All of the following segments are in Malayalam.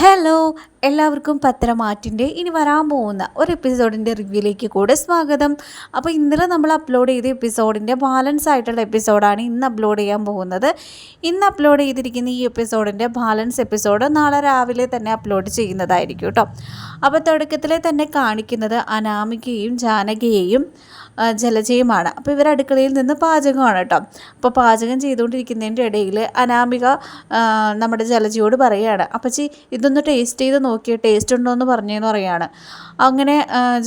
ഹലോ എല്ലാവർക്കും പത്രമാറ്റിന്റെ ഇനി വരാൻ പോകുന്ന ഒരു എപ്പിസോഡിന്റെ റിവ്യൂയിലേക്ക് കൂടെ സ്വാഗതം. അപ്പോൾ ഇന്നലെ നമ്മൾ അപ്ലോഡ് ചെയ്ത എപ്പിസോഡിന്റെ ബാലൻസ് ആയിട്ടുള്ള എപ്പിസോഡാണ് ഇന്ന് അപ്ലോഡ് ചെയ്യാൻ പോകുന്നത്. ഇന്ന് അപ്ലോഡ് ചെയ്തിരിക്കുന്ന ഈ എപ്പിസോഡിന്റെ ബാലൻസ് എപ്പിസോഡ് നാളെ രാവിലെ തന്നെ അപ്ലോഡ് ചെയ്യുന്നതായിരിക്കും കേട്ടോ. അപ്പോൾ തുടക്കത്തിൽ തന്നെ കാണിക്കുന്നത് അനാമികയും ജാനകിയെയും. ജലജയുമാണ്. അപ്പോൾ ഇവർ അടുക്കളയിൽ നിന്ന് പാചകമാണ് കേട്ടോ. അപ്പോൾ പാചകം ചെയ്തുകൊണ്ടിരിക്കുന്നതിന്റെ ഇടയിൽ അനാമിക നമ്മുടെ ജലജയോട് പറയുകയാണ് അപ്പച്ചി ഇതൊന്ന് ടേസ്റ്റ് ചെയ്ത് നോക്കിയ ടേസ്റ്റ് ഉണ്ടോ എന്ന് പറഞ്ഞതെന്ന് പറയാണ്. അങ്ങനെ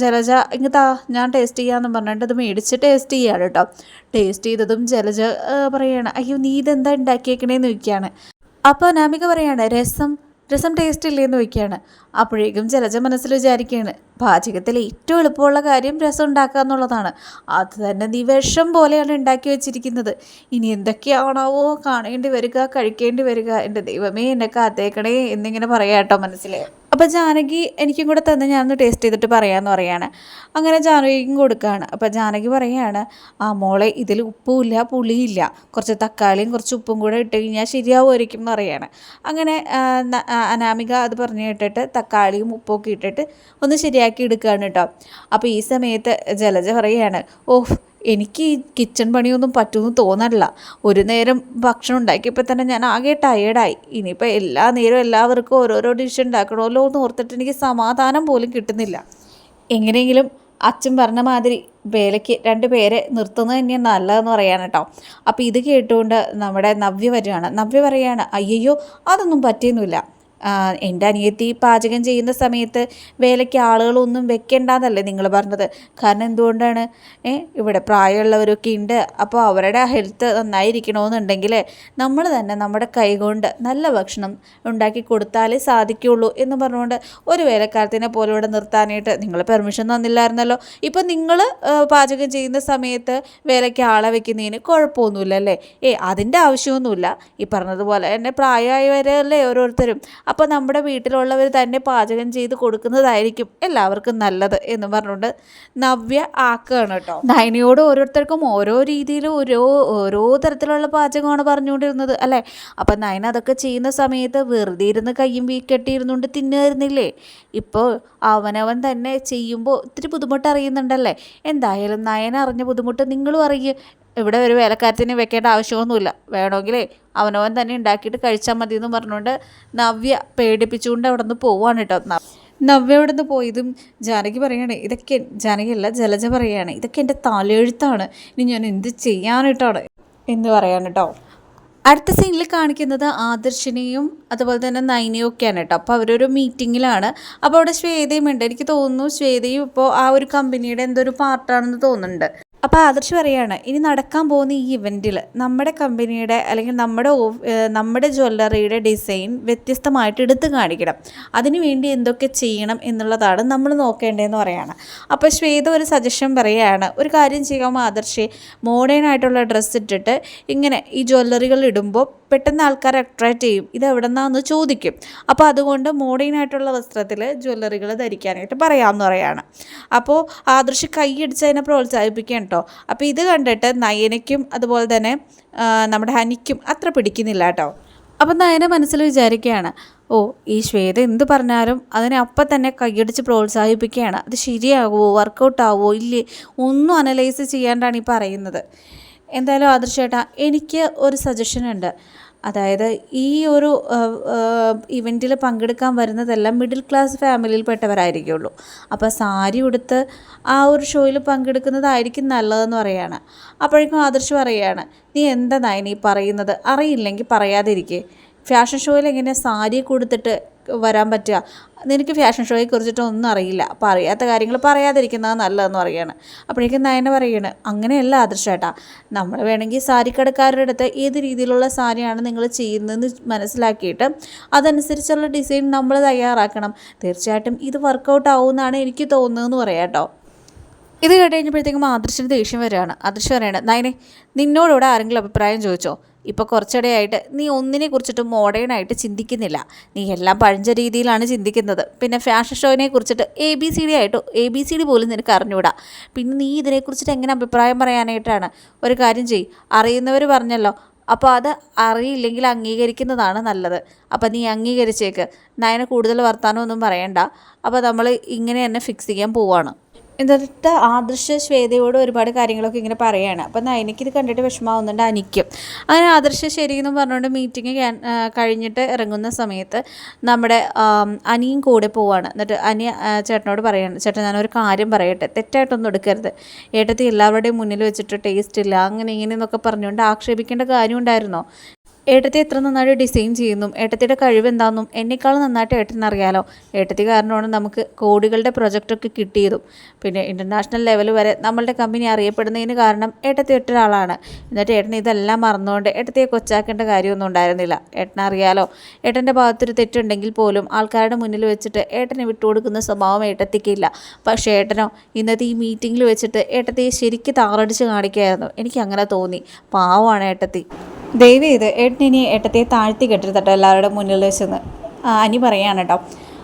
ജലജ ഇങ്ങത്താ ഞാൻ ടേസ്റ്റ് ചെയ്യാമെന്ന് പറഞ്ഞിട്ട് ഇത് മേടിച്ച് ടേസ്റ്റ് ചെയ്യാണ് കേട്ടോ. ടേസ്റ്റ് ചെയ്തതും ജലജ പറയുകയാണ് അയ്യോ നീ ഇതെന്താ ഉണ്ടാക്കിയേക്കണേന്ന് ചോദിക്കുകയാണ് അപ്പോൾ അനാമിക പറയാണ് രസം രസം ടേസ്റ്റ് ഇല്ലേന്ന് ചോദിക്കുകയാണ് അപ്പോഴേക്കും ജലജ മനസ്സിൽ വിചാരിക്കുകയാണ് പാചകത്തിൽ ഏറ്റവും എളുപ്പമുള്ള കാര്യം രസം ഉണ്ടാക്കുക എന്നുള്ളതാണ്. അത് തന്നെ നീ വിഷം പോലെയാണ് ഉണ്ടാക്കി വെച്ചിരിക്കുന്നത്. ഇനി എന്തൊക്കെയാണാവോ കാണേണ്ടി വരിക കഴിക്കേണ്ടി വരിക. എന്റെ ദൈവമേ എന്നെ കാത്തേക്കണേ എന്നിങ്ങനെ പറയാം കേട്ടോ മനസ്സിൽ അപ്പോൾ ജാനകി എനിക്കും കൂടെ തന്നെ ഞാനൊന്ന് ടേസ്റ്റ് ചെയ്തിട്ട് പറയാമെന്ന് പറയാണ്. അങ്ങനെ ജാനകിക്കും കൊടുക്കുകയാണ്. അപ്പോൾ ജാനകി പറയുകയാണ് ആ മോളെ ഇതിൽ ഉപ്പുമില്ല പുളിയില്ല. കുറച്ച് തക്കാളിയും കുറച്ച് ഉപ്പും കൂടെ ഇട്ട് കഴിഞ്ഞാൽ ശരിയാവുമായിരിക്കും എന്ന് പറയാണ്. അങ്ങനെ അനാമിക അത് പറഞ്ഞു കേട്ടിട്ട് തക്കാളിയും ഉപ്പൊക്കെ ഇട്ടിട്ട് ഒന്ന് ശരിയാക്കി എടുക്കുകയാണ് കേട്ടോ. അപ്പോൾ ഈ സമയത്ത് ജലജ പറയുകയാണ് ഓഹ് എനിക്ക് ഈ കിച്ചൺ പണിയൊന്നും പറ്റുമെന്ന് തോന്നണില്ല. ഒരു നേരം ഭക്ഷണം ഉണ്ടാക്കിയപ്പോൾ തന്നെ ഞാൻ ആകെ ടയേർഡായി ഇനിയിപ്പോൾ എല്ലാ നേരവും എല്ലാവർക്കും ഓരോരോ ഡിഷ് ഉണ്ടാക്കണമല്ലോ എന്ന് ഓർത്തിട്ട് എനിക്ക് സമാധാനം പോലും കിട്ടുന്നില്ല. എങ്ങനെയെങ്കിലും അച്ഛൻ പറഞ്ഞ മാതിരി വേലയ്ക്ക് രണ്ട് പേരെ നിർത്തുന്നത് തന്നെയാണ് നല്ലതെന്ന് പറയാണ് കേട്ടോ. അപ്പോൾ ഇത് കേട്ടുകൊണ്ട് നമ്മുടെ നവ്യ വരികയാണ്. നവ്യ പറയുകയാണ് അയ്യോ അതൊന്നും പറ്റിയൊന്നുമില്ല. എന്റെ അനിയത്തി പാചകം ചെയ്യുന്ന സമയത്ത് വേലയ്ക്ക് ആളുകളൊന്നും വെക്കേണ്ടെന്നല്ലേ നിങ്ങൾ പറഞ്ഞത്. കാരണം എന്തുകൊണ്ടാണ്? ഏ ഇവിടെ പ്രായമുള്ളവരൊക്കെ ഉണ്ട്. അപ്പോൾ അവരുടെ ഹെൽത്ത് നന്നായിരിക്കണമെന്നുണ്ടെങ്കിൽ നമ്മൾ തന്നെ നമ്മുടെ കൈകൊണ്ട് നല്ല ഭക്ഷണം ഉണ്ടാക്കി കൊടുത്താലേ സാധിക്കുകയുള്ളൂ എന്ന് പറഞ്ഞുകൊണ്ട് ഒരു വേലക്കാരത്തിനെ പോലെ ഇവിടെ നിർത്താനായിട്ട് നിങ്ങൾ പെർമിഷൻ തന്നില്ലായിരുന്നല്ലോ. ഇപ്പം നിങ്ങൾ പാചകം ചെയ്യുന്ന സമയത്ത് വേലയ്ക്ക് ആളെ വെക്കുന്നതിന് കുഴപ്പമൊന്നുമില്ല അല്ലേ ഏ അതിന്റെ ആവശ്യമൊന്നുമില്ല. ഈ പറഞ്ഞതുപോലെ തന്നെ പ്രായമായവരല്ലേ ഓരോരുത്തരും. അപ്പോൾ നമ്മുടെ വീട്ടിലുള്ളവർ തന്നെ പാചകം ചെയ്ത് കൊടുക്കുന്നതായിരിക്കും എല്ലാവർക്കും നല്ലത് എന്ന് പറഞ്ഞുകൊണ്ട് നവ്യ ആക്കുകയാണ് കേട്ടോ. നയനയോട് ഓരോരുത്തർക്കും ഓരോ രീതിയിൽ ഓരോ ഓരോ തരത്തിലുള്ള പാചകമാണ് പറഞ്ഞുകൊണ്ടിരുന്നത് അല്ലേ? അപ്പം നയന അതൊക്കെ ചെയ്യുന്ന സമയത്ത് വെറുതെ ഇരുന്ന് കയ്യും വീ കെട്ടിയിരുന്നുകൊണ്ട് തിന്നുമായിരുന്നില്ലേ ഇപ്പോൾ അവനവൻ തന്നെ ചെയ്യുമ്പോൾ ഇത്തിരി ബുദ്ധിമുട്ട് അറിയുന്നുണ്ടല്ലേ എന്തായാലും നയന അറിഞ്ഞ ബുദ്ധിമുട്ട് നിങ്ങളും അറിയുക ഇവിടെ ഒരു വേലക്കാരത്തിന് വെക്കേണ്ട ആവശ്യമൊന്നുമില്ല. വേണമെങ്കിൽ അവനവൻ തന്നെ ഉണ്ടാക്കിയിട്ട് കഴിച്ചാൽ മതി എന്ന് പറഞ്ഞുകൊണ്ട് നവ്യ പേടിപ്പിച്ചുകൊണ്ട് അവിടെ നിന്ന് പോവാണ് കേട്ടോ. നവ്യ അവിടെ നിന്ന് പോയതും ജാനകി പറയാണ് ഇതൊക്കെ ജാനകിയല്ല ജലജ പറയാണ് ഇതൊക്കെ എന്റെ തലയെഴുത്താണ് ഇനി ഞാൻ എന്ത് ചെയ്യാനായിട്ടാണ് എന്ന് പറയാൻ കേട്ടോ. അടുത്ത സീനിൽ കാണിക്കുന്നത് ആദർശിനെയും അതുപോലെ തന്നെ നൈനയും ഒക്കെയാണ് കേട്ടോ. അപ്പോൾ അവരൊരു മീറ്റിങ്ങിലാണ്. അപ്പോൾ അവിടെ ശ്വേതയും ഉണ്ട്. എനിക്ക് തോന്നുന്നു ശ്വേതയും ഇപ്പോൾ ആ ഒരു കമ്പനിയുടെ എന്തോ ഒരു പാർട്ടാണെന്ന് തോന്നുന്നുണ്ട്. അപ്പോൾ ആദർശ് പറയുകയാണ് ഇനി നടക്കാൻ പോകുന്ന ഈ ഇവന്റിൽ നമ്മുടെ കമ്പനിയുടെ അല്ലെങ്കിൽ നമ്മുടെ നമ്മുടെ ജ്വല്ലറിയുടെ ഡിസൈൻ വ്യത്യസ്തമായിട്ട് എടുത്തു കാണിക്കണം. അതിനുവേണ്ടി എന്തൊക്കെ ചെയ്യണം എന്നുള്ളതാണ് നമ്മൾ നോക്കേണ്ടതെന്ന് പറയാണ്. അപ്പോൾ ശ്വേത ഒരു സജഷൻ പറയുകയാണ് ഒരു കാര്യം ചെയ്യാമോ ആദർശ്? മോഡേൺ ആയിട്ടുള്ള ഡ്രസ്സ് ഇട്ടിട്ട് ഇങ്ങനെ ഈ ജ്വല്ലറികൾ ഇടുമ്പോൾ പെട്ടെന്ന് ആൾക്കാർ അട്രാക്റ്റ് ചെയ്യും. ഇത് എവിടെ നിന്നാന്ന് ചോദിക്കും. അപ്പോൾ അതുകൊണ്ട് മോഡേൺ ആയിട്ടുള്ള വസ്ത്രത്തിൽ ജ്വല്ലറികൾ ധരിക്കാനായിട്ട് പറയാമെന്ന് പറയാണ്. അപ്പോൾ ആദർശ് കൈയടിച്ച് അതിനെ പ്രോത്സാഹിപ്പിക്കുകയാണ് കേട്ടോ അപ്പോൾ ഇത് കണ്ടിട്ട് നയനയ്ക്കും അതുപോലെ തന്നെ നമ്മുടെ ഹനിക്കും അത്ര പിടിക്കുന്നില്ല കേട്ടോ അപ്പം നയന മനസ്സിൽ വിചാരിക്കുകയാണ് ഓ ഈ ശ്വേത എന്ത് പറഞ്ഞാലും അതിനെ അപ്പം തന്നെ കൈയടിച്ച് പ്രോത്സാഹിപ്പിക്കുകയാണ്. അത് ശരിയാകുമോ വർക്കൗട്ടാവോ ഇല്ലേ? ഒന്നും അനലൈസ് ചെയ്യാണ്ടാണ് ഈ പറയുന്നത്. എന്തായാലും ആദർശേട്ടാ എനിക്ക് ഒരു സജഷൻ ഉണ്ട്. അതായത് ഈ ഒരു ഇവന്റിൽ പങ്കെടുക്കാൻ വരുന്നതെല്ലാം മിഡിൽ ക്ലാസ് ഫാമിലിയിൽപ്പെട്ടവരായിരിക്കുള്ളൂ അപ്പോൾ സാരി ഉടുത്ത് ആ ഒരു ഷോയിൽ പങ്കെടുക്കുന്നതായിരിക്കും നല്ലതെന്ന് പറയാണ്. അപ്പോഴേക്കും ആദർശ് പറയുകയാണ് നീ എന്താ നയനി പറയുന്നത്? അറിയില്ലെങ്കിൽ പറയാതിരിക്കേ. ഫാഷൻ ഷോയിൽ എങ്ങനെ സാരി കൊടുത്തിട്ട് വരാൻ പറ്റുക. നിനക്ക് ഫാഷൻ ഷോയെ കുറിച്ചിട്ട് ഒന്നും അറിയില്ല. അപ്പോൾ അറിയാത്ത കാര്യങ്ങൾ പറയാതിരിക്കുന്നത് നല്ലതെന്ന് പറയാണ്. അപ്പോഴേക്കും നയന പറയാണ് അങ്ങനെയല്ല ആദർശേട്ടാ. നമ്മൾ വേണമെങ്കിൽ സാരിക്കടക്കാരുടെ അടുത്ത് ഏത് രീതിയിലുള്ള സാരിയാണ് നിങ്ങൾ ചെയ്യുന്നതെന്ന് മനസ്സിലാക്കിയിട്ട് അതനുസരിച്ചുള്ള ഡിസൈൻ നമ്മൾ തയ്യാറാക്കണം. തീർച്ചയായിട്ടും ഇത് വർക്കൗട്ട് ആവുമെന്നാണ് എനിക്ക് തോന്നുന്നതെന്ന് പറയാം കേട്ടോ. ഇത് കേട്ട് കഴിഞ്ഞപ്പോഴത്തേക്കും ആദർശിന് ദേഷ്യം വരികയാണ്. ആദർശ് പറയാണ് നയനെ നിന്നോടിവിടെ ആരെങ്കിലും അഭിപ്രായം ചോദിച്ചോ? ഇപ്പോൾ കുറച്ചിടെയായിട്ട് നീ ഒന്നിനെ കുറിച്ചിട്ട് മോഡേൺ ആയിട്ട് ചിന്തിക്കുന്നില്ല. നീ എല്ലാം പഴഞ്ച രീതിയിലാണ് ചിന്തിക്കുന്നത്. പിന്നെ ഫാഷൻ ഷോയിനെ കുറിച്ചിട്ട് എ ബി സി ഡി ആയിട്ട് എ ബി സി ഡി പോലും നിനക്ക് അറിഞ്ഞൂടാ. പിന്നെ നീ ഇതിനെക്കുറിച്ചിട്ട് എങ്ങനെ അഭിപ്രായം പറയാനായിട്ടാണ്? ഒരു കാര്യം ചെയ്യ്. അറിയുന്നവർ പറഞ്ഞല്ലോ. അപ്പോൾ അത് അറിയില്ലെങ്കിൽ അംഗീകരിക്കുന്നതാണ് നല്ലത്. അപ്പോൾ നീ അംഗീകരിച്ചേക്ക്. നയന കൂടുതൽ വർത്താനമൊന്നും പറയണ്ട. അപ്പോൾ നമ്മൾ ഇങ്ങനെ തന്നെ ഫിക്സ് ചെയ്യാൻ പോവാണ്. എന്നിട്ട് ആദർശ ശ്വേതയോട് ഒരുപാട് കാര്യങ്ങളൊക്കെ ഇങ്ങനെ പറയുകയാണ് അപ്പം എനിക്കിത് കണ്ടിട്ട് വിഷമാവുന്നുണ്ട് അനിക്കും. അങ്ങനെ ആദർശ ശരി എന്ന് പറഞ്ഞുകൊണ്ട് മീറ്റിംഗ് കഴിഞ്ഞിട്ട് ഇറങ്ങുന്ന സമയത്ത് നമ്മുടെ അനിയും കൂടെ പോവാണ്. എന്നിട്ട് അനിയ ചേട്ടനോട് പറയാണ് ചേട്ടൻ ഞാനൊരു കാര്യം പറയട്ടെ. തെറ്റായിട്ടൊന്നും എടുക്കരുത്. ഏട്ടത്തി എല്ലാവരുടെയും മുന്നിൽ വെച്ചിട്ട് ടേസ്റ്റ് ഇല്ല. അങ്ങനെ ഇങ്ങനെ എന്നൊക്കെ പറഞ്ഞുകൊണ്ട് ആക്ഷേപിക്കേണ്ട കാര്യം ഉണ്ടായിരുന്നോ? ഏട്ടത്തി എത്ര നന്നായിട്ട് ഡിസൈൻ ചെയ്യുന്നു ഏട്ടത്തിയുടെ കഴിവ് എന്താണെന്നും എന്നെക്കാളും നന്നായിട്ട് ഏട്ടത്തിന് അറിയാലോ. ഏട്ടത്തി കാരണമാണ് നമുക്ക് കോടികളുടെ പ്രൊജക്റ്റൊക്കെ കിട്ടിയതും. പിന്നെ ഇന്റർനാഷണൽ ലെവൽ വരെ നമ്മളുടെ കമ്പനി അറിയപ്പെടുന്നതിന് കാരണം ഏട്ടത്തി ഒറ്റൊരാളാണ്. എന്നിട്ട് ഏട്ടൻ ഇതെല്ലാം മറന്നുകൊണ്ട് ഏട്ടത്തിയെ കൊച്ചാക്കേണ്ട കാര്യമൊന്നും ഉണ്ടായിരുന്നില്ല. ഏട്ടനറിയാലോ ഏട്ടന്റെ ഭാഗത്തൊരു തെറ്റുണ്ടെങ്കിൽ പോലും ആൾക്കാരുടെ മുന്നിൽ വെച്ചിട്ട് ഏട്ടനെ വിട്ടുകൊടുക്കുന്ന സ്വഭാവം ഏട്ടത്തിക്കില്ല. പക്ഷേ ഏട്ടനോ ഇന്നത്തെ ഈ മീറ്റിങ്ങിൽ വെച്ചിട്ട് ഏട്ടത്തിയെ ശരിക്കും താറടിച്ച് കാണിക്കുകയായിരുന്നു. എനിക്ക് അങ്ങനെ തോന്നി. പാവമാണ് ഏട്ടത്തി. ദയവ് ചെയ്ത് ഏട്ടൻ ഇനി ഏട്ടത്തെ താഴ്ത്തി കെട്ടരുത് കേട്ടോ എല്ലാവരുടെ മുന്നിൽ വെച്ചെന്ന്. അനി പറയാണ് കേട്ടോ.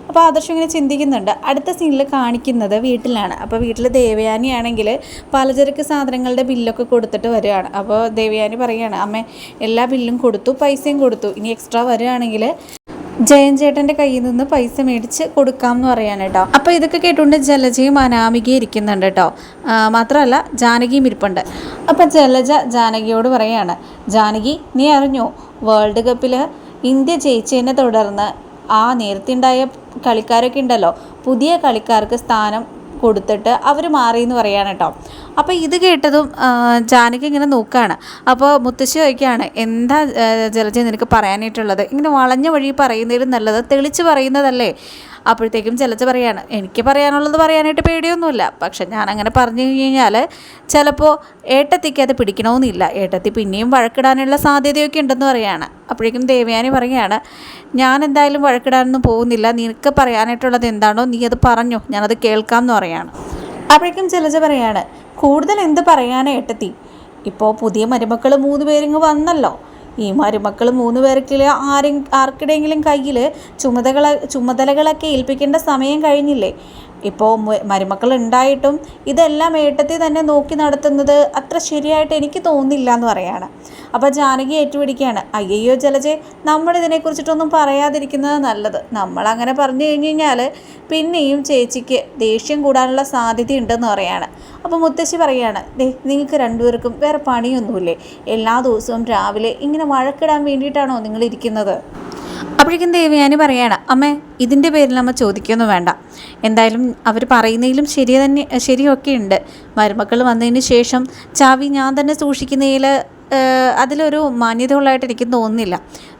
അപ്പോൾ ആദർശം ഇങ്ങനെ ചിന്തിക്കുന്നുണ്ട്. അടുത്ത സീനിൽ കാണിക്കുന്നത് വീട്ടിലാണ്. അപ്പോൾ വീട്ടിൽ ദേവയാനിയാണെങ്കിൽ പലചരക്ക് സാധനങ്ങളുടെ ബില്ലൊക്കെ കൊടുത്തിട്ട് വരികയാണ്. അപ്പോൾ ദേവയാനി പറയുകയാണ് അമ്മ എല്ലാ ബില്ലും കൊടുത്തു പൈസയും കൊടുത്തു. ഇനി എക്സ്ട്രാ വരികയാണെങ്കിൽ ജയൻ ചേട്ടന്റെ കയ്യിൽ നിന്ന് പൈസ മേടിച്ച് കൊടുക്കാം എന്ന് പറയാൻ കേട്ടോ. അപ്പോൾ ഇതൊക്കെ കേട്ടുകൊണ്ട് ജലജയും അനാമികയും ഇരിക്കുന്നുണ്ട് കേട്ടോ. മാത്രമല്ല ജാനകിയും ഇരിപ്പുണ്ട്. അപ്പോൾ ജലജ ജാനകിയോട് പറയാണ് ജാനകി നീ അറിഞ്ഞു വേൾഡ് കപ്പിൽ ഇന്ത്യ ജയിച്ചതിനെ തുടർന്ന് ആ നേരത്തെ ഉണ്ടായ കളിക്കാരൊക്കെ ഉണ്ടല്ലോ പുതിയ കളിക്കാർക്ക് സ്ഥാനം കൊടുത്തിട്ട് അവർ മാറി എന്ന് പറയാണ് കേട്ടോ. അപ്പോൾ ഇത് കേട്ടതും ജാനകി ഇങ്ങനെ നോക്കുകയാണ്. അപ്പോൾ മുത്തശ്ശി ചോദിക്കുകയാണ് എന്താ ജലജി നിനക്ക് പറയാനായിട്ടുള്ളത്? ഇങ്ങനെ വളഞ്ഞ വഴി പറയുന്നതിലും നല്ലത് തെളിച്ച് പറയുന്നതല്ലേ? അപ്പോഴത്തേക്കും ചിലച്ച് പറയാണ്. എനിക്ക് പറയാനുള്ളത് പറയാനായിട്ട് പേടിയൊന്നുമില്ല. പക്ഷെ ഞാൻ അങ്ങനെ പറഞ്ഞു കഴിഞ്ഞാൽ ചിലപ്പോൾ ഏട്ടത്തിക്ക് അത് പിടിക്കണമെന്നില്ല ഏട്ടത്തി പിന്നെയും വഴക്കിടാനുള്ള സാധ്യതയൊക്കെ ഉണ്ടെന്ന് പറയാണ്. അപ്പോഴേക്കും ദേവയാനി പറയുകയാണ് ഞാൻ എന്തായാലും വഴക്കിടാനൊന്നും പോകുന്നില്ല. നിനക്ക് പറയാനായിട്ടുള്ളത് എന്താണോ നീ അത് പറഞ്ഞോ. ഞാനത് കേൾക്കാം എന്ന് പറയാണ്. അപ്പോഴേക്കും ചിലച്ച് പറയാണ് കൂടുതൽ എന്ത് പറയാനാ ഏട്ടത്തി? ഇപ്പോൾ പുതിയ മരുമക്കൾ മൂന്ന് പേരിങ്ങ് വന്നല്ലോ. ഈ മരുമക്കൾ മൂന്ന് പേർക്ക് ആരെ ആർക്കിടെയെങ്കിലും കയ്യിൽ ചുമതല ചുമതലകളൊക്കെ ഏൽപ്പിക്കേണ്ട സമയം കഴിഞ്ഞില്ലേ? ഇപ്പോൾ മരുമക്കൾ ഉണ്ടായിട്ടും ഇതെല്ലാം ഏട്ടത്തി തന്നെ നോക്കി നടത്തുന്നത് അത്ര ശരിയായിട്ട് എനിക്ക് തോന്നില്ല എന്ന് പറയാണ്. അപ്പോൾ ജാനകി ഏറ്റുപിടിക്കുകയാണ് അയ്യയ്യോ ജലജെ നമ്മൾ ഇതിനെക്കുറിച്ചിട്ടൊന്നും പറയാതിരിക്കുന്നത് നല്ലത്. നമ്മളങ്ങനെ പറഞ്ഞു കഴിഞ്ഞ് കഴിഞ്ഞാൽ പിന്നെയും ചേച്ചിക്ക് ദേഷ്യം കൂടാനുള്ള സാധ്യതയുണ്ടെന്ന് പറയാണ്. അപ്പോൾ മുത്തശ്ശി പറയുകയാണ് ദേ നിങ്ങൾക്ക് രണ്ടുപേർക്കും വേറെ പണിയൊന്നുമില്ലേ? എല്ലാ ദിവസവും രാവിലെ ഇങ്ങനെ വഴക്കിടാൻ വേണ്ടിയിട്ടാണോ നിങ്ങൾ ഇരിക്കുന്നത്? അപ്പോഴേക്കും ദേവയാനി പറയാണ് അമ്മേ ഇതിന്റെ പേരിൽ അമ്മ ചോദിക്കൊന്നും വേണ്ട. എന്തായാലും അവർ പറയുന്നതിലും ശരി തന്നെ ശരിയൊക്കെ ഉണ്ട്. മരുമക്കൾ വന്നതിന് ശേഷം ചാവി ഞാൻ തന്നെ സൂക്ഷിക്കുന്നതിൽ അതിലൊരു മാന്യതയുള്ളതായിട്ട് എനിക്ക് തോന്നുന്നില്ല.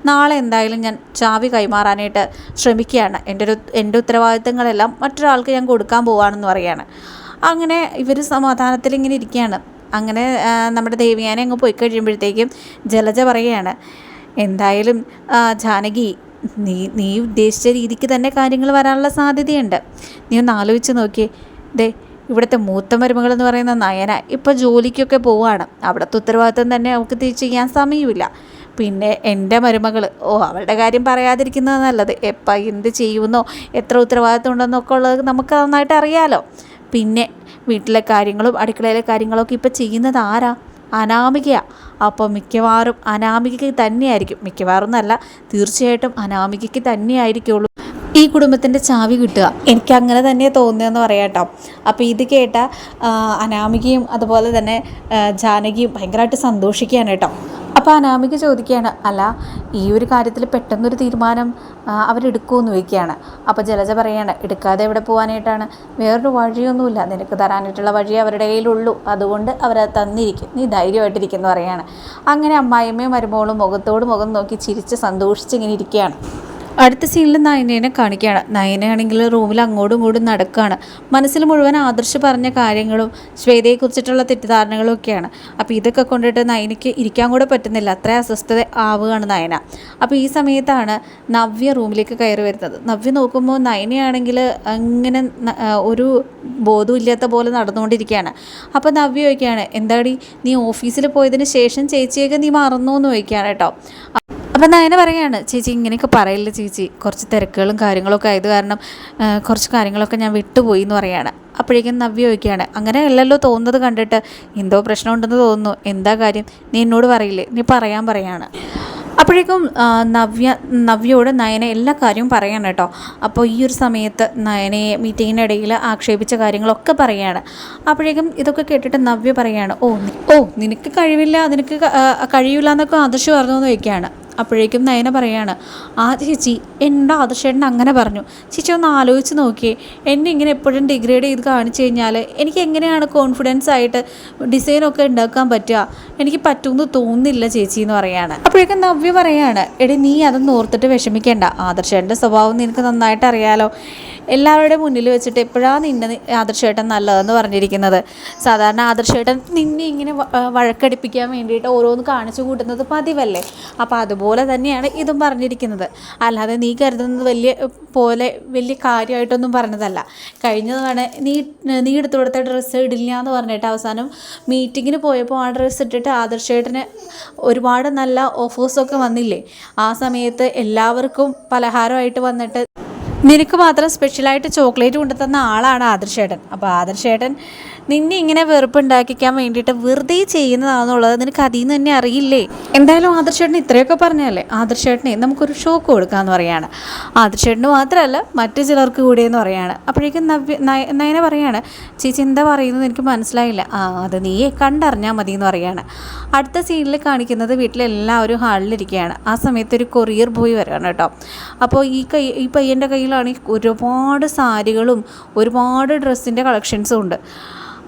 നാളെ എന്തായാലും ഞാൻ ചാവി കൈമാറാനായിട്ട് ശ്രമിക്കുകയാണ്. എന്റെ ഒരു എന്റെ ഉത്തരവാദിത്തങ്ങളെല്ലാം മറ്റൊരാൾക്ക് ഞാൻ കൊടുക്കാൻ പോവാണെന്ന് പറയാണ്. അങ്ങനെ ഇവർ സമാധാനത്തിൽ ഇങ്ങനെ ഇരിക്കുകയാണ്. അങ്ങനെ നമ്മുടെ ദേവിയാനെ അങ്ങ് പോയി കഴിയുമ്പോഴത്തേക്കും ജലജ പറയുകയാണ് എന്തായാലും ജാനകി നീ നീ ഉദ്ദേശിച്ച രീതിക്ക് തന്നെ കാര്യങ്ങൾ വരാനുള്ള സാധ്യതയുണ്ട്. നീ ഒന്ന് ആലോചിച്ച് നോക്കിയേ. ദേ ഇവിടുത്തെ മൂത്ത മരുമകൾ എന്ന് പറയുന്ന നയന ഇപ്പോൾ ജോലിക്കൊക്കെ പോവാണ്. അവിടുത്തെ ഉത്തരവാദിത്വം തന്നെ അവൾക്ക് തിരിച്ച് ചെയ്യാൻ സമയമില്ല. പിന്നെ എന്റെ മരുമകൾ ഓ അവളുടെ കാര്യം പറയാതിരിക്കുന്നത് നല്ലത്. എപ്പോൾ എന്ത് ചെയ്യുമെന്നോ എത്ര ഉത്തരവാദിത്വം ഉണ്ടെന്നൊക്കെ ഉള്ളത് നമുക്ക് നന്നായിട്ട് അറിയാലോ. പിന്നെ വീട്ടിലെ കാര്യങ്ങളും അടുക്കളയിലെ കാര്യങ്ങളൊക്കെ ഇപ്പോൾ ചെയ്യുന്നത് ആരാ? അനാമികയാണ് അപ്പോൾ മിക്കവാറും അനാമികയ്ക്ക് തന്നെയായിരിക്കും. മിക്കവാറും എന്നല്ല തീർച്ചയായിട്ടും അനാമികയ്ക്ക് തന്നെയായിരിക്കുള്ളൂ ഈ കുടുംബത്തിന്റെ ചാവി കിട്ടുക. എനിക്ക് അങ്ങനെ തന്നെ തോന്നുന്നതെന്ന് പറയാം കേട്ടോ അപ്പോൾ ഇത് കേട്ട അനാമികയും അതുപോലെ തന്നെ ജാനകിയും ഭയങ്കരമായിട്ട് സന്തോഷിക്കുകയാണ് കേട്ടോ. അപ്പോൾ അനാമിക ചോദിക്കുകയാണ് അല്ല ഈ ഒരു കാര്യത്തിൽ പെട്ടെന്നൊരു തീരുമാനം അവരെടുക്കുമെന്ന് ചോദിക്കുകയാണ്. അപ്പോൾ ജലജ പറയാണ് എടുക്കാതെ എവിടെ പോകാനായിട്ടാണ് വേറൊരു വഴിയൊന്നുമില്ല. നിനക്ക് തരാനായിട്ടുള്ള വഴി അവരുടെ കയ്യിലുള്ളൂ. അതുകൊണ്ട് അവരെ തന്നിരിക്കും. നീ ധൈര്യമായിട്ടിരിക്കുന്നു പറയാണ്. അങ്ങനെ അമ്മായിമ്മയും മരുമോളും മുഖത്തോട് മുഖം നോക്കി ചിരിച്ച് സന്തോഷിച്ച് ഇങ്ങനെ ഇരിക്കുകയാണ്. അടുത്ത സീനിൽ നയനേനെ കാണിക്കുകയാണ്. നയനയാണെങ്കിൽ റൂമിൽ അങ്ങോട്ടും ഇങ്ങോട്ടും നടക്കുകയാണ്. മനസ്സിൽ മുഴുവൻ ആദർശ് പറഞ്ഞ കാര്യങ്ങളും ശ്വേതയെക്കുറിച്ചിട്ടുള്ള തെറ്റിദ്ധാരണകളും ഒക്കെയാണ്. അപ്പോൾ ഇതൊക്കെ കൊണ്ടിട്ട് നയനയ്ക്ക് ഇരിക്കാൻ കൂടെ പറ്റുന്നില്ല. അത്ര അസ്വസ്ഥത ആവുകയാണ് നയന. അപ്പോൾ ഈ സമയത്താണ് നവ്യ റൂമിലേക്ക് കയറി വരുന്നത്. നവ്യ നോക്കുമ്പോൾ നയനയാണെങ്കിൽ അങ്ങനെ ഒരു ബോധമില്ലാത്ത പോലെ നടന്നുകൊണ്ടിരിക്കുകയാണ്. അപ്പോൾ നവ്യ ചോദിക്കുകയാണ് എന്താടി? നീ ഓഫീസിൽ പോയതിന് ശേഷം ചേച്ചിയൊക്കെ നീ മറന്നു എന്ന് ചോദിക്കുകയാണ് കേട്ടോ. അപ്പം നയന പറയാണ് ചേച്ചി ഇങ്ങനെയൊക്കെ പറയില്ല ചേച്ചി. കുറച്ച് തിരക്കുകളും കാര്യങ്ങളൊക്കെ ആയത് കാരണം കുറച്ച് കാര്യങ്ങളൊക്കെ ഞാൻ വിട്ടുപോയി എന്ന് പറയാണ്. അപ്പോഴേക്കും നവ്യ ചോദിക്കുകയാണ് അങ്ങനെ അല്ലല്ലോ തോന്നുന്നത് കണ്ടിട്ട്. എന്തോ പ്രശ്നമുണ്ടെന്ന് തോന്നുന്നു. എന്താ കാര്യം? നീ എന്നോട് പറയില്ലേ? നീ പറയാൻ പറയാണ്. അപ്പോഴേക്കും നവ്യ നവ്യയോട് നയന എല്ലാ കാര്യവും പറയാണ് കേട്ടോ. അപ്പോൾ ഈ ഒരു സമയത്ത് നയനയെ മീറ്റിങ്ങിനിടയിൽ ആക്ഷേപിച്ച കാര്യങ്ങളൊക്കെ പറയാണ്. അപ്പോഴേക്കും ഇതൊക്കെ കേട്ടിട്ട് നവ്യ പറയാണ് ഓ ഓ നിനക്ക് കഴിവില്ല നിനക്ക് കഴിയില്ല എന്നൊക്കെ ആദർശ് പറഞ്ഞു എന്ന് ചോദിക്കുകയാണ്. അപ്പോഴേക്കും നയന പറയാണ് ആ ചേച്ചി എന്റെ ആദർശേട്ടൻ അങ്ങനെ പറഞ്ഞു? ചേച്ചി ഒന്ന് ആലോചിച്ച് നോക്കിയേ. എന്നെ ഇങ്ങനെ എപ്പോഴും ഡിഗ്രേഡ് ചെയ്ത് കാണിച്ചു കഴിഞ്ഞാൽ എനിക്ക് എങ്ങനെയാണ് കോൺഫിഡൻസ് ആയിട്ട് ഡിസൈനൊക്കെ ഉണ്ടാക്കാൻ പറ്റുക? എനിക്ക് പറ്റുമെന്ന് തോന്നുന്നില്ല ചേച്ചി എന്ന് പറയാണ്. അപ്പോഴേക്കും നവ്യ പറയാണ് എടി നീ അതൊന്നും ഓർത്തിട്ട് വിഷമിക്കേണ്ട. ആദർശേട്ടന്റെ സ്വഭാവം നിനക്ക് നന്നായിട്ട് അറിയാലോ. എല്ലാവരുടെ മുന്നിൽ വെച്ചിട്ട് എപ്പോഴാണ് നിന്നെ ആദർശേട്ടൻ നല്ലതെന്ന് പറഞ്ഞിരിക്കുന്നത്? സാധാരണ ആദർശേട്ടൻ നിന്നെ ഇങ്ങനെ വഴക്കടിപ്പിക്കാൻ വേണ്ടിയിട്ട് ഓരോന്ന് കാണിച്ചു കൂട്ടുന്നത് പതിവല്ലേ? അപ്പോൾ അതുപോലെ തന്നെയാണ് ഇതും പറഞ്ഞിരിക്കുന്നത്. അല്ലാതെ നീ കരുതുന്നത് വലിയ പോലെ വലിയ കാര്യമായിട്ടൊന്നും പറഞ്ഞതല്ല. കഴിഞ്ഞതാണ് നീ നീ എടുത്തു കൊടുത്ത ഡ്രസ്സ് ഇടില്ല എന്ന് പറഞ്ഞിട്ട് അവസാനം മീറ്റിങ്ങിന് പോയപ്പോൾ ആ ഡ്രസ്സ് ഇട്ടിട്ട് ആദർശേട്ടന് ഒരുപാട് നല്ല ഓഫേഴ്സൊക്കെ വന്നില്ലേ? ആ സമയത്ത് എല്ലാവർക്കും പലഹാരമായിട്ട് വന്നിട്ട് നിനക്ക് മാത്രം സ്പെഷ്യലായിട്ട് ചോക്ലേറ്റ് കൊണ്ടുതന്ന ആളാണ് ആദർശേട്ടൻ. അപ്പോൾ ആദർശേട്ടൻ നിന്നെ ഇങ്ങനെ വെറുപ്പുണ്ടാക്കിക്കാൻ വേണ്ടിയിട്ട് വെറുതെ ചെയ്യുന്നതാണെന്നുള്ളത് നിനക്ക് അതിൽ നിന്ന് തന്നെ അറിയില്ലേ? എന്തായാലും ആദർശേട്ടൻ ഇത്രയൊക്കെ പറഞ്ഞല്ലേ ആദർശേട്ടനെ നമുക്കൊരു ഷോക്ക് കൊടുക്കാമെന്ന് പറയാണ്. ആദർശേട്ടന് മാത്രമല്ല മറ്റു ചിലർക്ക് എന്ന് പറയാണ്. അപ്പോഴേക്കും നവ്യ നയ- നയന പറയാണ് ചേച്ചി എന്താ പറയുന്നത് എനിക്ക് മനസ്സിലായില്ല. ആ അത് നീയെ കണ്ടറിഞ്ഞാൽ മതി എന്ന് പറയാണ്. അടുത്ത സീനിൽ കാണിക്കുന്നത് വീട്ടിലെല്ലാവരും ഹാളിലിരിക്കുകയാണ് ആ സമയത്ത് ഒരു കൊറിയർ ബോയ് വരികയാണ് കേട്ടോ. അപ്പോൾ ഈ കൈ ഈ പയ്യന്റെ കയ്യിലാണെങ്കിൽ ഒരുപാട് സാരികളും ഒരുപാട് ഡ്രസ്സിന്റെ കളക്ഷൻസും ഉണ്ട്.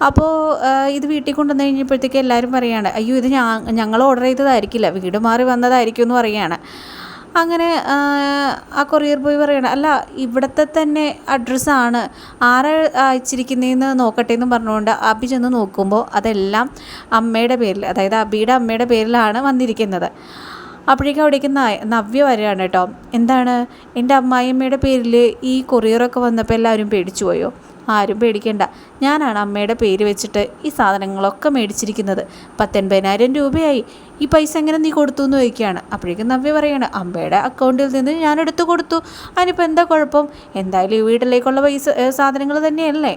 അപ്പോൾ ഇത് വീട്ടിൽ കൊണ്ടുവന്ന് കഴിഞ്ഞപ്പോഴത്തേക്ക് എല്ലാവരും പറയാണ് അയ്യോ ഇത് ഞങ്ങൾ ഓർഡർ ചെയ്തതായിരിക്കില്ല വീട് മാറി വന്നതായിരിക്കും എന്ന് പറയാണ്. അങ്ങനെ ആ കൊറിയർ ബോയ് പറയണം അല്ല ഇവിടുത്തെ തന്നെ അഡ്രസ്സാണ് ആരാ അയച്ചിരിക്കുന്നതെന്ന് നോക്കട്ടെ എന്ന് പറഞ്ഞുകൊണ്ട് അബി ചെന്ന് നോക്കുമ്പോൾ അതെല്ലാം അമ്മയുടെ പേരിൽ അതായത് അബിയുടെ അമ്മയുടെ പേരിലാണ് വന്നിരിക്കുന്നത്. അപ്പോഴേക്കും അവിടേക്ക് നവ്യ വരികയാണ് കേട്ടോ. എന്താണ്? എന്റെ അമ്മായിയമ്മയുടെ പേരിൽ ഈ കൊറിയറൊക്കെ വന്നപ്പോൾ എല്ലാവരും പേടിച്ചു പോയോ? ആരും പേടിക്കേണ്ട. ഞാനാണ് അമ്മയുടെ പേര് വെച്ചിട്ട് ഈ സാധനങ്ങളൊക്കെ മേടിച്ചിരിക്കുന്നത്. പത്തൊൻപതിനായിരം രൂപയായി. ഈ പൈസ എങ്ങനെ നീ കൊടുത്തു എന്ന് ചോദിക്കുകയാണ്. അപ്പോഴേക്കും നവ്യ പറയാണ് അമ്മയുടെ അക്കൗണ്ടിൽ നിന്ന് ഞാൻ എടുത്തു കൊടുത്തു. അതിനിപ്പോൾ എന്താ കുഴപ്പം? എന്തായാലും ഈ വീട്ടിലേക്കുള്ള പൈസ സാധനങ്ങൾ തന്നെയല്ലേ?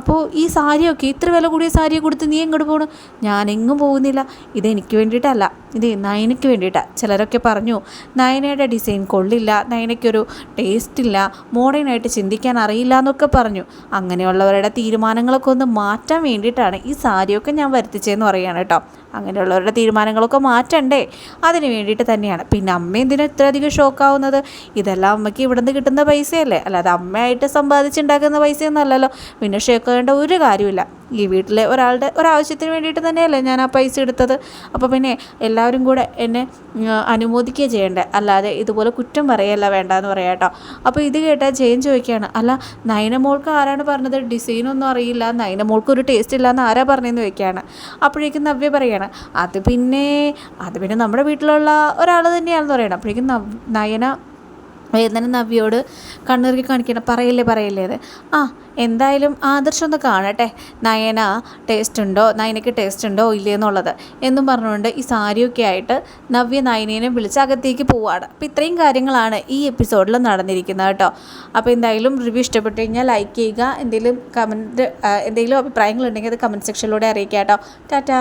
അപ്പോൾ ഈ സാരിയൊക്കെ ഇത്ര വില കൂടിയ സാരിയെ കൊടുത്ത് നീ എങ്ങോട്ട് പോകണം ഞാനെങ്ങും പോകുന്നില്ല. ഇത് എനിക്ക് വേണ്ടിയിട്ടല്ല. ഇത് നയനയ്ക്ക് വേണ്ടിയിട്ടാണ് ചിലരൊക്കെ പറഞ്ഞു നയനയുടെ ഡിസൈൻ കൊള്ളില്ല. നയനയ്ക്കൊരു ടേസ്റ്റ് ഇല്ല. മോഡേണായിട്ട് ചിന്തിക്കാൻ അറിയില്ല എന്നൊക്കെ പറഞ്ഞു. അങ്ങനെയുള്ളവരുടെ തീരുമാനങ്ങളൊക്കെ ഒന്ന് മാറ്റാൻ വേണ്ടിയിട്ടാണ് ഈ സാരിയൊക്കെ ഞാൻ വരുത്തിച്ചതെന്ന് പറയുകയാണ് കേട്ടോ. അങ്ങനെയുള്ളവരുടെ തീരുമാനങ്ങളൊക്കെ മാറ്റണ്ടേ? അതിന് വേണ്ടിയിട്ട് തന്നെയാണ്. പിന്നെ അമ്മ എന്തിനാ ഇത്രയധികം ഷോക്കാവുന്നത്? ഇതെല്ലാം അമ്മയ്ക്ക് ഇവിടെ നിന്ന് കിട്ടുന്ന പൈസയല്ലേ? അല്ലാതെ അമ്മയായിട്ട് സമ്പാദിച്ചുണ്ടാക്കുന്ന പൈസയൊന്നും അല്ലല്ലോ. പിന്നെ ഷോക്കാവേണ്ട ഒരു കാര്യമില്ല ഈ വീട്ടിലെ ഒരാളുടെ ഒരാവശ്യത്തിന് വേണ്ടിയിട്ട് തന്നെയല്ലേ ഞാൻ ആ പൈസ എടുത്തത്. അപ്പോൾ പിന്നെ എല്ലാവരും കൂടെ എന്നെ അനുമോദിക്കുക ചെയ്യണ്ടേ? അല്ലാതെ ഇതുപോലെ കുറ്റം പറയല്ല വേണ്ട എന്ന് പറയാം കേട്ടോ. അപ്പോൾ ഇത് കേട്ടാൽ ജയൻ ചോദിക്കുകയാണ് അല്ല നയനമോൾക്ക് ആരാണ് പറഞ്ഞത്? ഡിസൈനൊന്നും അറിയില്ല. നയനമോൾക്ക് ഒരു ടേസ്റ്റ് ഇല്ല എന്ന് ആരാ പറഞ്ഞതെന്ന് ചോദിക്കുകയാണ്. അപ്പോഴേക്കും നവ്യ പറയുകയാണ് അത് പിന്നെ അത് പിന്നെ നമ്മുടെ വീട്ടിലുള്ള ഒരാൾ തന്നെയാണെന്ന് പറയണം. അപ്പോഴേക്കും നയന വേദന നവ്യോട് കണ്ണിറുക്കി കാണിക്കണം പറയല്ലേ പറയല്ലേ അത്? ആ എന്തായാലും ആദർശം ഒന്ന് കാണട്ടെ. നയന ടേസ്റ്റ് ഉണ്ടോ? നയനയ്ക്ക് ടേസ്റ്റ് ഉണ്ടോ? ഇല്ലയെന്നുള്ളത് എന്നും പറഞ്ഞുകൊണ്ട് ഈ സാരിയൊക്കെ ആയിട്ട് നവ്യ നയനേനെ വിളിച്ച് അകത്തേക്ക് പോവാണ്. അപ്പോൾ ഇത്രയും കാര്യങ്ങളാണ് ഈ എപ്പിസോഡിൽ നടന്നിരിക്കുന്നത് കേട്ടോ. അപ്പോൾ എന്തായാലും റിവ്യൂ ഇഷ്ടപ്പെട്ടു കഴിഞ്ഞാൽ ലൈക്ക് ചെയ്യുക. എന്തെങ്കിലും കമന്റ് എന്തെങ്കിലും അഭിപ്രായങ്ങളുണ്ടെങ്കിൽ അത് കമന്റ് സെക്ഷനിലൂടെ അറിയിക്കാം കേട്ടോ. ടാറ്റാ!